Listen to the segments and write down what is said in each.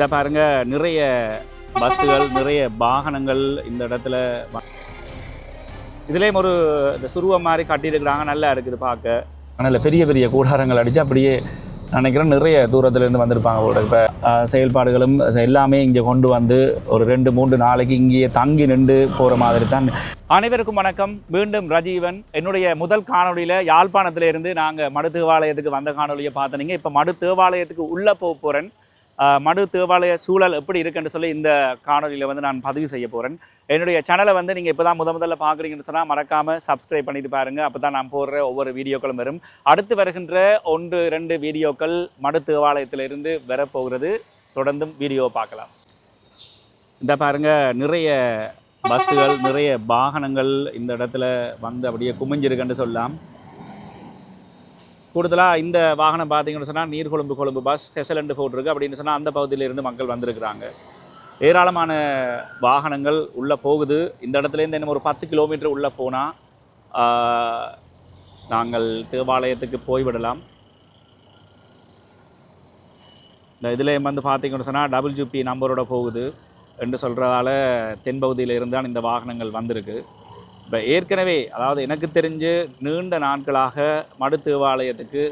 இந்த பாருங்க நிறைய பஸ்ஸுகள் நிறைய வாகனங்கள் இந்த இடத்துல இதுலேயும் ஒரு இந்த சுருவம் மாதிரி கட்டியிருக்கிறாங்க. நல்லா இருக்குது பார்க்க. ஆனால் பெரிய பெரிய கூடாரங்கள் அடித்து அப்படியே நினைக்கிறேன் நிறைய தூரத்துலேருந்து வந்திருப்பாங்க போல இப்போ செயல்பாடுகளும் எல்லாமே இங்கே கொண்டு வந்து ஒரு ரெண்டு மூன்று நாளைக்கு இங்கேயே தங்கி நின்று போகிற மாதிரி தான். அனைவருக்கும் வணக்கம். மீண்டும் ரஜீவன் என்னுடைய முதல் காணொளியில் யாழ்ப்பாணத்திலேருந்து நாங்கள் மடு தேவாலயத்துக்கு வந்த காணொளியை பார்த்தனீங்க இப்போ மடு தேவாலயத்துக்கு உள்ளே போக போகிறேன் மடு தேவாலய சூழல் எப்படி இருக்குன்னு சொல்லி இந்த காணொலியில் வந்து நான் பதிவு செய்ய போகிறேன் என்னுடைய சேனலை வந்து நீங்கள் இப்போ தான் முத முதல்ல பார்க்குறீங்கன்னு சொன்னால் மறக்காமல் சப்ஸ்கிரைப் பண்ணிட்டு பாருங்கள் அப்போ தான் நான் போடுற ஒவ்வொரு வீடியோக்களும் வரும். அடுத்து வருகின்ற ஒன்று ரெண்டு வீடியோக்கள் மடு தேவாலயத்திலிருந்து வரப்போகிறது. தொடர்ந்தும் வீடியோவை பார்க்கலாம். இந்த பாருங்க நிறைய பஸ்ஸுகள் நிறைய வாகனங்கள் இந்த இடத்துல வந்து அப்படியே குமிஞ்சிருக்குன்னு சொல்லலாம். கூடுதலாக இந்த வாகனம் பார்த்தீங்கன்னு சொன்னால் நீர்கொழும்பு கொழும்பு பஸ் ஸ்பெஷல் போட்டிருக்கு அப்படின்னு சொன்னால் அந்த பகுதியிலிருந்து மக்கள் வந்திருக்கிறாங்க. ஏராளமான வாகனங்கள் உள்ளே போகுது. இந்த இடத்துலேருந்து இன்னும் ஒரு பத்து கிலோமீட்டர் உள்ளே போனால் நாங்கள் தேவாலயத்துக்கு போய்விடலாம். இந்த இதில் வந்து பார்த்தீங்கன்னு சொன்னால் டபுள் ஜிபி நம்பரோட போகுது. என்று சொல்கிறதால தென்பகுதியில் இருந்தால் இந்த வாகனங்கள் வந்திருக்கு. இப்போ ஏற்கனவே அதாவது எனக்கு தெரிஞ்சு நீண்ட நாட்களாக மடு தேவாலயத்துக்கு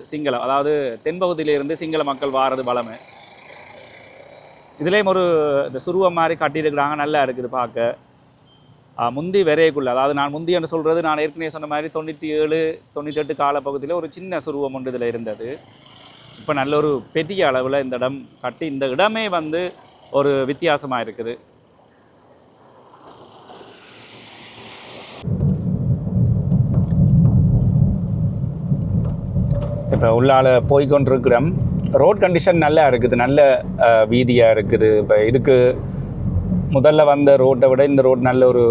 அதாவது தென்பகுதியிலிருந்து சிங்கள மக்கள் வாரது வளமை. இதுலேயும் ஒரு இந்த சுருவம் மாதிரி கட்டியிருக்கிறாங்க நல்லா இருக்குது பார்க்க. முந்தி விரையக்குள்ள அதாவது நான் முந்தி என்று சொல்கிறது நான் ஏற்கனவே சொன்ன மாதிரி தொண்ணூற்றி ஏழு தொண்ணூற்றெட்டு காலப்பகுதியில் ஒரு சின்ன சுருவம் ஒன்று இதில் இருந்தது. இப்போ நல்ல ஒரு பெரிய அளவில் இந்த இடம் கட்டி இந்த இடமே வந்து ஒரு வித்தியாசமாக இருக்குது. இப்போ உள்ளால போய்கொண்டிருக்கிறோம் ரோட் கண்டிஷன் நல்லா இருக்குது நல்ல வீதியாக இருக்குது. இப்போ இதுக்கு முதல்ல வந்த ரோட்டை விட இந்த ரோட் நல்ல ஒரு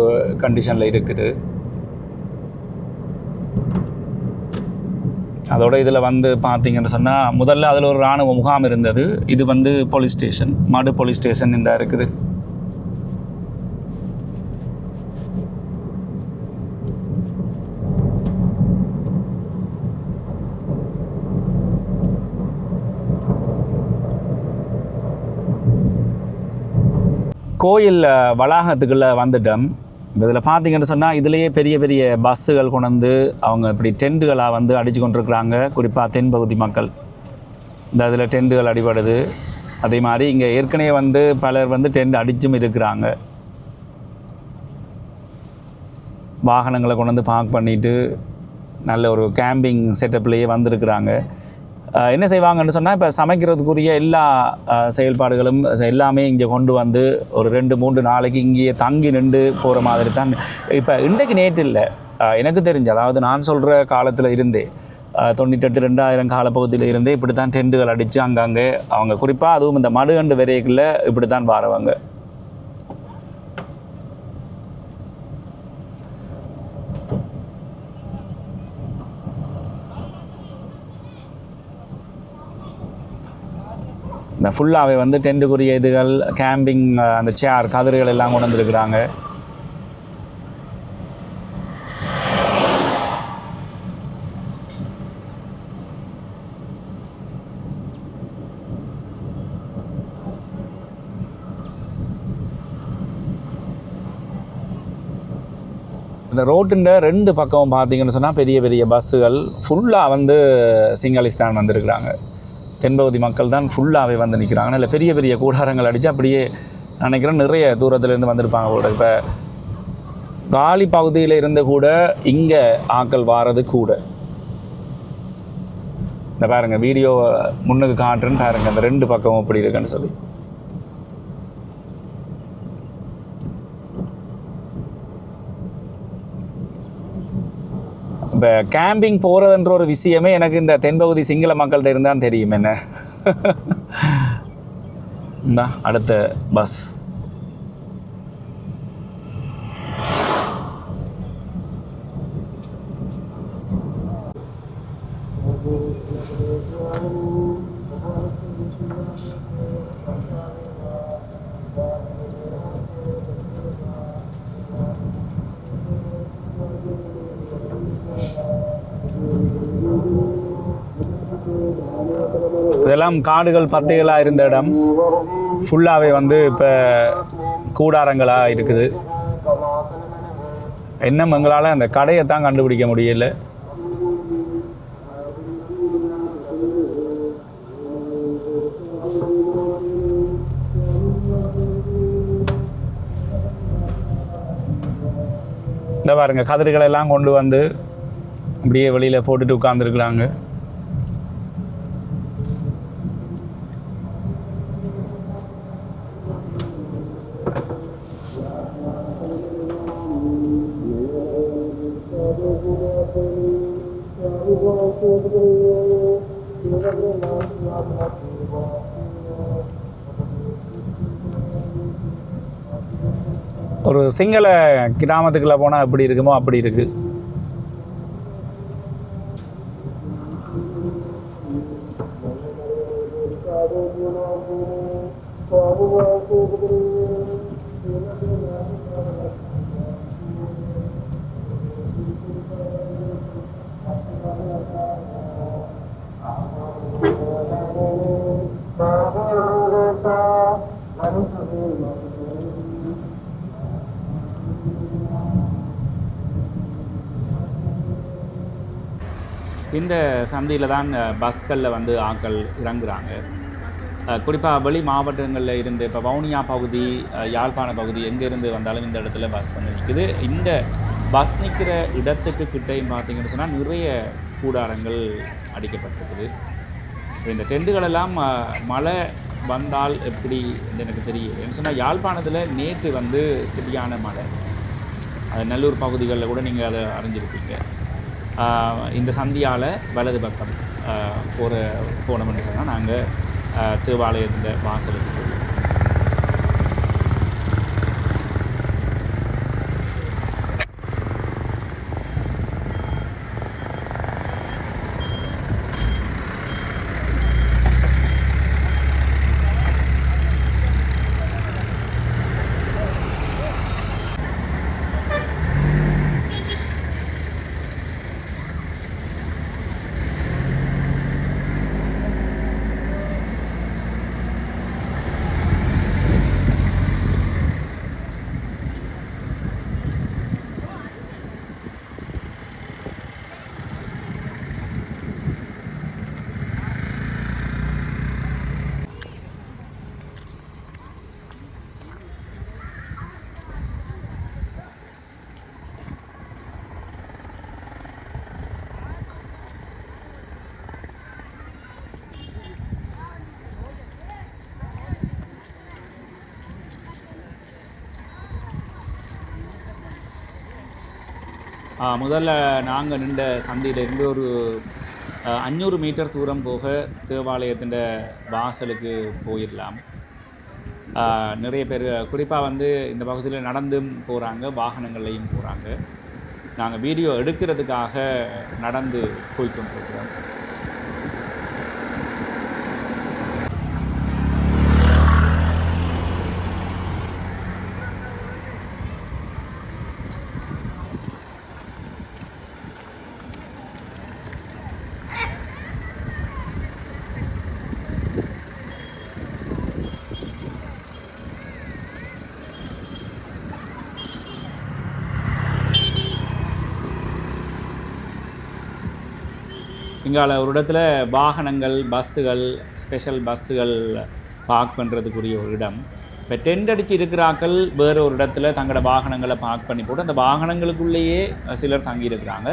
கண்டிஷனில் இருக்குது. அதோட இதில் வந்து பார்த்தீங்கன்னு சொன்னால் முதல்ல அதில் ஒரு இராணுவ முகாம் இருந்தது. இது வந்து police station Madu police station இந்த இருக்குது. கோயில் வளாகத்துக்குள்ளே வந்துட்டோம். இதில் பார்த்தீங்கன்னு சொன்னால் இதுலேயே பெரிய பெரிய பஸ்ஸுகள் கொண்டு வந்து அவங்க இப்படி டென்ட்டுகளாக வந்து அடித்து கொண்டிருக்கிறாங்க. குறிப்பாக தென்பகுதி மக்கள். இந்த இதில் டென்ட்டுகள் அடிபடுது. அதே மாதிரி இங்கே ஏற்கனவே வந்து பலர் வந்து டென்ட் அடிச்சும் இருக்கிறாங்க. வாகனங்களை கொண்டு வந்து பார்க் பண்ணிவிட்டு நல்ல ஒரு கேம்பிங் செட்டப்லேயே வந்திருக்கிறாங்க. என்ன செய்வாங்கன்னு சொன்னால் இப்போ சமைக்கிறதுக்குரிய எல்லா செயல்பாடுகளும் எல்லாமே இங்கே கொண்டு வந்து ஒரு ரெண்டு மூன்று நாளைக்கு இங்கேயே தங்கி நின்று போகிற மாதிரி தான். இப்போ இன்றைக்கு நேற்று இல்லை. எனக்கு தெரிஞ்சு அதாவது நான் சொல்கிற காலத்தில் இருந்தே அஹ், தொண்ணூத்தெட்டு ரெண்டாயிரம் காலப்பகுதியில் இருந்தே இப்படி தான் டெண்டுகள் அடித்து அங்கங்கே அவங்க குறிப்பாக அதுவும் இந்த மடுகண்டு விரைகளில் இப்படி தான் வாரவங்க. இந்த ஃபுல்லாகவே வந்து டென்ட்டுக்குரிய இதுகள் கேம்பிங் அந்த சேர் கதிர்கள் எல்லாம் கொண்டு வந்திருக்கிறாங்க. இந்த ரோட்டுண்ட ரெண்டு பக்கமும் பார்த்தீங்கன்னு சொன்னால் பெரிய பெரிய பஸ்ஸுகள். ஃபுல்லாக வந்து சிங்காலிஸ்தான் வந்திருக்கிறாங்க. தென்பகுதி மக்கள் தான் ஃபுல்லாகவே வந்து நிற்கிறாங்க இல்லை பெரிய பெரிய கூடாரங்கள் அடித்து அப்படியே நினைக்கிறேன் நிறைய தூரத்துலேருந்து வந்திருப்பாங்க கூட. இப்போ காலி பகுதியில் இருந்து கூட இங்கே ஆக்கள் வாரது கூட. இந்த பாருங்கள் வீடியோ முன்னுக்கு காட்டுறேன்னு பாருங்க அந்த ரெண்டு பக்கமும் இப்படி இருக்குன்னு சொல்லி. இப்போ கேம்பிங் போகிறதுன்ற ஒரு விஷயமே எனக்கு இந்த தென்பகுதி சிங்கள மக்கள்கிட்ட இருந்தால் தெரியும் என்ன. இந்தா அடுத்த பஸ் இடம் காடுகள் பத்தைகளாக இருந்த இடம் ஃபுல்லாகவே வந்து இப்போ கூடாரங்களாக இருக்குது. இன்னும் எங்களால் அந்த கடையை தான் கண்டுபிடிக்க முடியல. இந்த பாருங்க கதிர்களை எல்லாம் கொண்டு வந்து அப்படியே வெளியில் போட்டுட்டு உட்காந்துருக்குறாங்க சிங்கள கிராமத்துக்குள்ளே போனால் எப்படி இருக்குமோ அப்படி இருக்கு. இந்த சந்தையில் தான் பஸ்களில் வந்து ஆட்கள் இறங்குறாங்க. குறிப்பாக வெளி மாவட்டங்களில் இருந்து இப்போ வவுனியா பகுதி யாழ்ப்பாண பகுதி எங்கேருந்து வந்தாலும் இந்த இடத்துல பஸ் வந்து நிற்குது இந்த பஸ் நிற்கிற இடத்துக்கு கிட்டேயும் பார்த்தீங்கன்னு சொன்னால் நிறைய கூடாரங்கள் அடிக்கப்பட்டிருக்குது. இந்த டெண்டுகளெல்லாம் மழை வந்தால் எப்படி எனக்கு தெரியும் என்ன சொன்னால் யாழ்ப்பாணத்தில் நேற்று வந்து சரியான மழை. அது நல்லூர் பகுதிகளில் கூட நீங்கள் அதை அறிஞ்சிருப்பீங்க. இந்த சந்தியால் வலது பக்கம் போகிற போனோம்னு சொன்னால் நாங்கள் தேவாலயத்தின் வாசலுக்கு முதல்ல நாங்கள் நின்ற சந்தையிலிருந்து ஒரு அஞ்சூறு மீட்டர் தூரம் போக தேவாலயத்தின் வாசலுக்கு போயிடலாம். நிறைய பேர் குறிப்பாக வந்து இந்த பகுதியில் நடந்தும் போகிறாங்க வாகனங்கள்லையும் போகிறாங்க நாங்கள் வீடியோ எடுக்கிறதுக்காக நடந்து போய்கொண்டிருக்கிறோம் இங்கால ஒரு இடத்துல வாகனங்கள் பஸ்ஸுகள் ஸ்பெஷல் பஸ்ஸுகள் பார்க் பண்ணுறதுக்குரிய ஒரு இடம். இப்போ டென்ட் அடித்து இருக்கிறாக்கள் வேறு ஒரு இடத்துல தங்களோட வாகனங்களை பார்க் பண்ணி போட்டு அந்த வாகனங்களுக்குள்ளேயே சிலர் தங்கியிருக்கிறாங்க.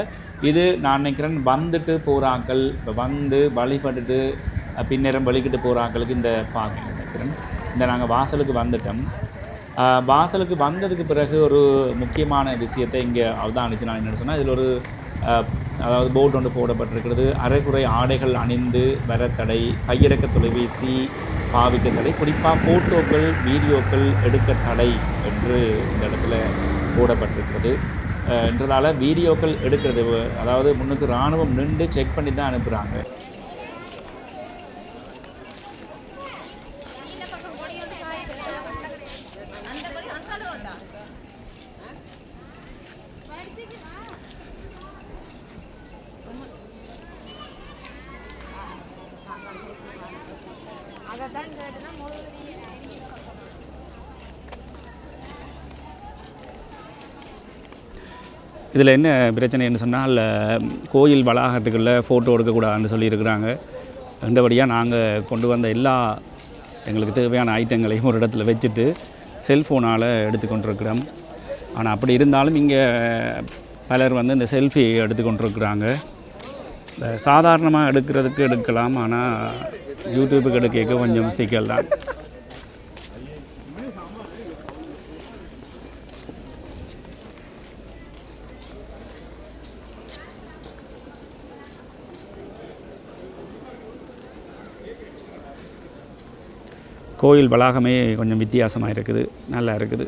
இது நான் நினைக்கிறேன் வந்துட்டு போகிறாக்கள் இப்போ வந்து வழிபட்டுட்டு பின்னேரம் வழிக்கிட்டு போகிறாக்களுக்கு இந்த பார்க்க நினைக்கிறேன். இந்த நாங்கள் வாசலுக்கு வந்துட்டோம். வாசலுக்கு வந்ததுக்கு பிறகு ஒரு முக்கியமான விஷயத்தை இங்கே அவதானிச்சு நான் என்ன சொன்னால் இதில் ஒரு அதாவது போர்டு ஒன்று போடப்பட்டிருக்கிறது. அரைகுறை ஆடைகள் அணிந்து வர தடை கையிறக்க தொலைபேசி பாவிக்க தடை குறிப்பாக ஃபோட்டோக்கள் வீடியோக்கள் எடுக்க தடை என்று இந்த இடத்துல போடப்பட்டிருக்கிறது. என்றதால் வீடியோக்கள் எடுக்கிறது. அதாவது முன்னுக்கு இராணுவம் நின்று செக் பண்ணி தான் அனுப்புகிறாங்க நீல பக்கம் கொடி ஒன்று காயுது. அந்த கொடி அங்கால வந்தா அதை தான் கேட்டுனா முழுவதும் இதில் என்ன பிரச்சனைன்னு சொன்னால் கோயில் வளாகத்துக்குள்ளே ஃபோட்டோ எடுக்கக்கூடாதுன்னு சொல்லியிருக்கிறாங்க. ரெண்டபடியாக நாங்கள் கொண்டு வந்த எல்லா எங்களுக்கு தேவையான ஐட்டங்களையும் ஒரு இடத்துல வச்சுட்டு செல்ஃபோனால் எடுத்துக்கொண்டிருக்கிறோம். ஆனால் அப்படி இருந்தாலும் இங்கே பலர் வந்து இந்த செல்ஃபி எடுத்துக்கொண்டிருக்கிறாங்க. சாதாரணமாக எடுக்கிறதுக்கு எடுக்கலாம் ஆனால் யூடியூபுக்கு எடுக்க கொஞ்சம் சிக்கல் தான் கோயில் வளாகமே கொஞ்சம் வித்தியாசமாக இருக்குது நல்லா இருக்குது.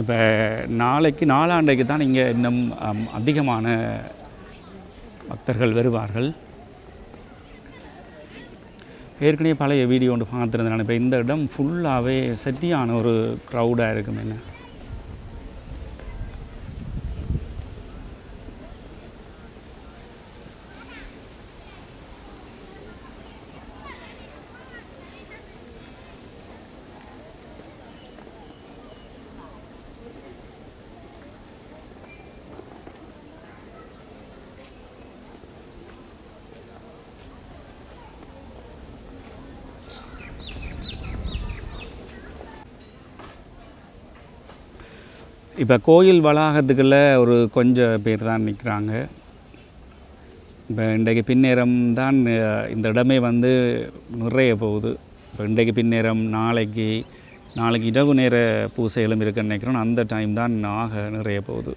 இப்போ நாளைக்கு நாலாண்டைக்கு தான் இங்கே இன்னும் அதிகமான பக்தர்கள் வருவார்கள். ஏற்கனவே பழைய வீடியோ ஒன்று பார்த்துருந்தேன் நான் இப்போ இந்த இடம் ஃபுல்லாகவே செட்டியான ஒரு க்ரௌடாக இருக்கும் என்ன? இப்போ கோயில் வளாகத்துக்குள்ள ஒரு கொஞ்சம் பேர் தான் நிற்கிறாங்க இப்போ இன்றைக்கு பின்னேரம் தான் இந்த இடமே வந்து நிறைய போகுது. இப்போ இன்றைக்கு பின்னேரம் நாளைக்கு நாளைக்கு இரவு நேர பூசைகளும் இருக்குன்னு நினைக்கிறோம். அந்த டைம் தான் ஆக நிறைய போகுது.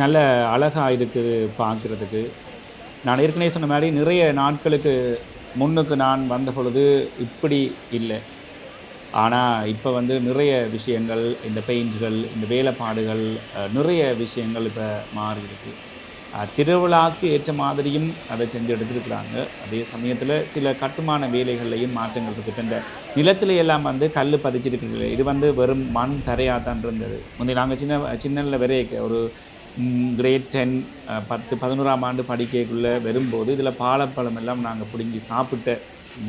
நல்ல அழகாக இருக்குது பார்க்குறதுக்கு நான் ஏற்கனவே சொன்ன மாதிரி நிறைய நாட்களுக்கு முன்னுக்கு நான் வந்த பொழுது இப்படி இல்லை. ஆனால் இப்போ வந்து நிறைய விஷயங்கள் இந்த பெயிண்ட்கள் இந்த வேலைப்பாடுகள் நிறைய விஷயங்கள் இப்போ மாறியிருக்கு திருவிழாக்கு ஏற்ற மாதிரியும் அதை செஞ்சு எடுத்துருக்குறாங்க. அதே சமயத்தில் சில கட்டுமான வேலைகள்லையும் மாற்றங்கள் இருக்குது இப்போ இந்த நிலத்துல எல்லாம் வந்து கல் பதிச்சிருக்கிறது இது வந்து வெறும் மண் தரையாக தான் இருந்தது. முந்தைய நாங்கள் சின்ன சின்னல வரைய ஒரு கிரேட் டென் பத்து பதினோராம் ஆண்டு படிக்கக்குள்ளே வரும்போது இதில் பாலப்பழம் எல்லாம் நாங்கள் பிடுங்கி சாப்பிட்ட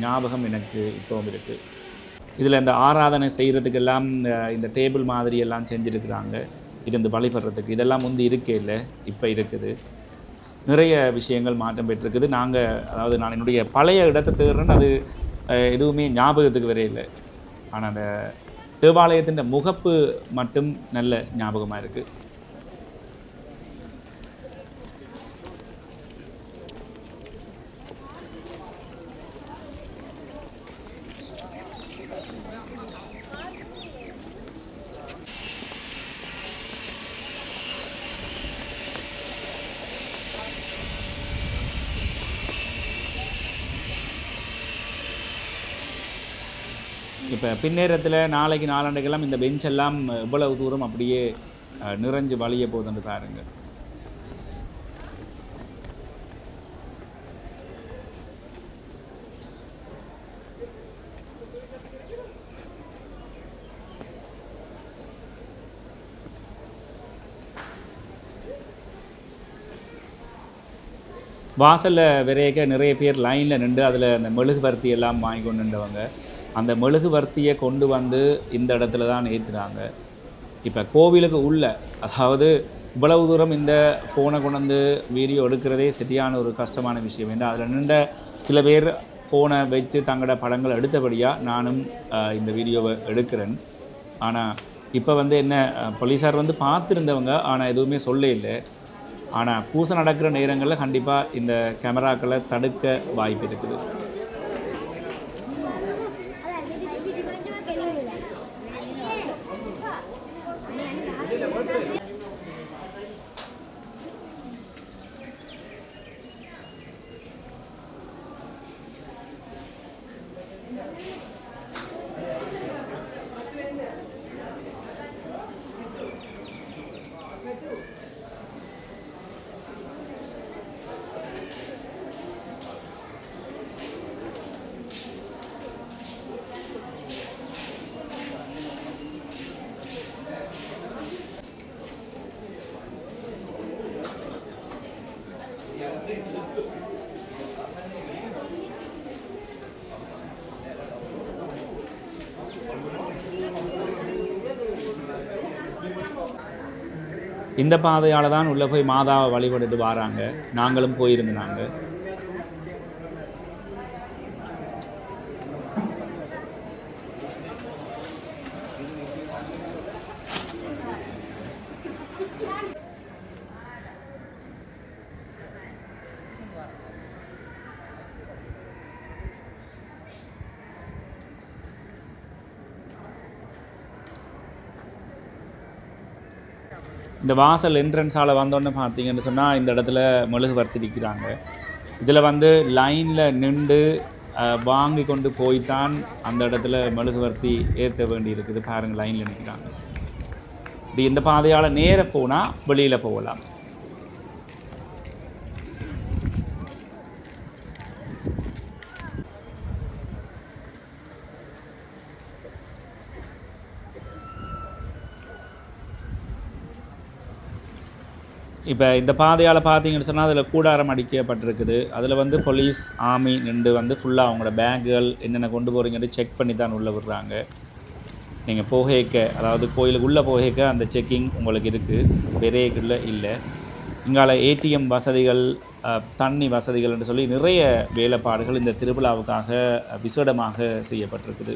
ஞாபகம் எனக்கு இப்போவும் இருக்குது இதில் இந்த ஆராதனை செய்கிறதுக்கெல்லாம் இந்த டேபிள் மாதிரி எல்லாம் செஞ்சுருக்குறாங்க. இருந்து வழிபடுறதுக்கு. இதெல்லாம் வந்து இருக்கே இல்லை இப்போ இருக்குது. நிறைய விஷயங்கள் மாற்றம் பெற்றிருக்குது. நாங்கள் அதாவது நான் என்னுடைய பழைய இடத்தை தேடுறேன்னு அது எதுவுமே ஞாபகத்துக்கு வரே இல்லை. ஆனால் அந்த தேவாலயத்தின் முகப்பு மட்டும் நல்ல ஞாபகமாக இருக்குது இப்போ பின்னேரத்தில் நாளைக்கு நாளாண்டுக்கெல்லாம் இந்த பெஞ்ச் எல்லாம் இவ்வளவு தூரம் அப்படியே நிறைஞ்சு வழிய போகுதுன்னு பாருங்கள் வாசலில் விரைக்க நிறைய பேர் லைனில் நின்று அதில் அந்த மெழுகுவர்த்தி எல்லாம் வாங்கி கொண்டு நின்றவங்க. அந்த மெழுகுவர்த்தியை கொண்டு வந்து இந்த இடத்துல தான் ஏற்றுறாங்க இப்போ கோவிலுக்கு உள்ள அதாவது இவ்வளவு தூரம் இந்த ஃபோனை கொண்டு வந்து வீடியோ எடுக்கிறதே சரியான ஒரு கஷ்டமான விஷயம். ஏன்னா அதில் நின்ற சில பேர் ஃபோனை வச்சு தங்களோட படங்கள் எடுத்தபடியாக நானும் இந்த வீடியோவை எடுக்கிறேன். ஆனால் இப்போ வந்து என்ன போலீஸார் வந்து பார்த்துருந்தவங்க ஆனால் எதுவுமே சொல்ல இல்லை. ஆனால் பூசை நடக்கிற நேரங்களில் கண்டிப்பாக இந்த கேமராக்களை தடுக்க வாய்ப்பு இருக்குது. இந்த பாதையால் தான் உள்ளே போய் மாதாவை வழிபட்டுட்டு வராங்க. நாங்களும் போயிருந்தாங்க இந்த வாசல் என்ட்ரன்ஸால் வந்தோன்னு பார்த்தீங்கன்னு சொன்னால் இந்த இடத்துல மெழுகுவர்த்தி விற்கிறாங்க இதில் வந்து லைனில் நின்று வாங்கி கொண்டு போய்த்தான் அந்த இடத்துல மெழுகுவர்த்தி ஏற்ற வேண்டி இருக்குது பாருங்கள் லைனில் நிற்கிறாங்க இப்படி இந்த பாதையால் நேர போனால் வெளியில் போகலாம். இப்போ இந்த பாதையால் பார்த்தீங்கன்னு சொன்னால் அதில் கூடாரம் அடிக்கப்பட்டிருக்குது. அதில் வந்து போலீஸ் ஆர்மி நின்று வந்து ஃபுல்லாக அவங்களோட பேக்குகள் என்னென்ன கொண்டு போகிறீங்கன்னு செக் பண்ணி தான் உள்ளே விடுறாங்க. நீங்கள் போகைக்க அதாவது கோயிலுக்கு உள்ளே போகைக்க அந்த செக்கிங் உங்களுக்கு இருக்குது பெரியக்குள்ளே இல்லை இங்கால ஏடிஎம் வசதிகள் தண்ணி வசதிகள் என்று சொல்லி நிறைய வேலைப்பாடுகள் இந்த திருவிழாவுக்காக விசேடமாக செய்யப்பட்டிருக்குது.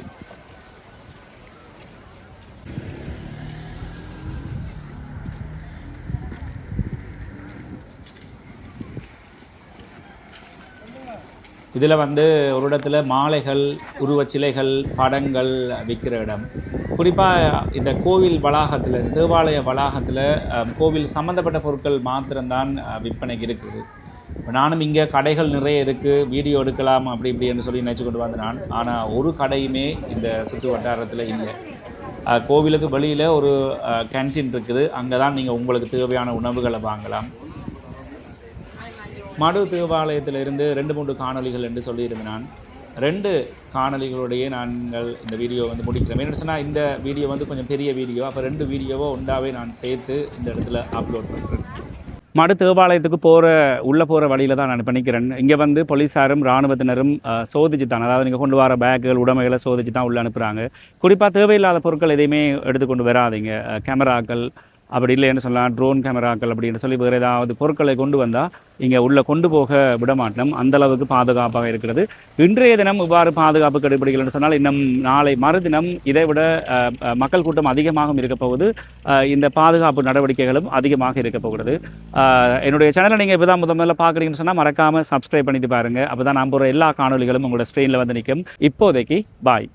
இதில் வந்து ஒரு இடத்துல மாலைகள் உருவச்சிலைகள் படங்கள் விற்கிற இடம். குறிப்பாக இந்த கோவில் வளாகத்தில் தேவாலய வளாகத்தில் கோவில் சம்மந்தப்பட்ட பொருட்கள் மாத்திரம்தான் விற்பனைக்கு இருக்குது. இப்போ நானும் இங்கே கடைகள் நிறைய இருக்குது வீடியோ எடுக்கலாம் அப்படி இப்படின்னு சொல்லி நினச்சி கொண்டு வந்து நான் ஆனால் ஒரு கடையுமே இந்த சுற்று வட்டாரத்தில் இல்லை. கோவிலுக்கு வெளியில் ஒரு கேன்டீன் இருக்குது. அங்கே தான் நீங்கள் உங்களுக்கு தேவையான உணவுகளை வாங்கலாம். மடு தேவாலயத்திலிருந்து ரெண்டு மூன்று காணொளிகள் என்று சொல்லியிருந்தேன் நான். ரெண்டு காணொலிகளுடைய நாங்கள் இந்த வீடியோ வந்து முடிக்கிறோம். என்ன சொன்னால் இந்த வீடியோ வந்து கொஞ்சம் பெரிய வீடியோ. அப்போ ரெண்டு வீடியோவோ உண்டாவே நான் சேர்த்து இந்த இடத்துல அப்லோட் பண்ணுறேன் மடு தேவாலயத்துக்கு போகிற உள்ளே போகிற வழியில் தான் நான் பண்ணிக்கிறேன் இங்கே வந்து போலீஸாரும் இராணுவத்தினரும் சோதிச்சு தான் அதாவது நீங்கள் கொண்டு வர பேக்குகள் உடைமைகளை சோதிச்சு தான் உள்ளே அனுப்புகிறாங்க குறிப்பாக தேவையில்லாத பொருட்கள் எதையுமே எடுத்துக்கொண்டு வராதீங்க. கேமராக்கள் அப்படி இல்லைன்னு சொல்லலாம் ட்ரோன் கேமராக்கள் அப்படின்னு சொல்லி வேறு ஏதாவது பொருட்களை கொண்டு வந்தால் இங்கே உள்ளே கொண்டு போக விட அந்தளவுக்கு பாதுகாப்பாக இருக்கிறது. இன்றைய தினம் இவ்வாறு பாதுகாப்பு கடைபிடிக்கலன்னு சொன்னால் இன்னும் நாளை மறுதினம் இதை விட மக்கள் கூட்டம் அதிகமாகவும் இருக்க போகுது. இந்த பாதுகாப்பு நடவடிக்கைகளும் அதிகமாக இருக்க போகிறது. என்னுடைய சேனலை நீங்கள் இப்போ தான் முதல் முதல்ல பார்க்குறீங்கன்னு சொன்னால் மறக்காமல் சப்ஸ்கிரைப் பண்ணிட்டு பாருங்கள் அப்போ தான் நான் போகிற எல்லா காணொலிகளும் உங்களோட ஸ்க்ரீனில் வந்து நிற்கும். இப்போதைக்கு பாய்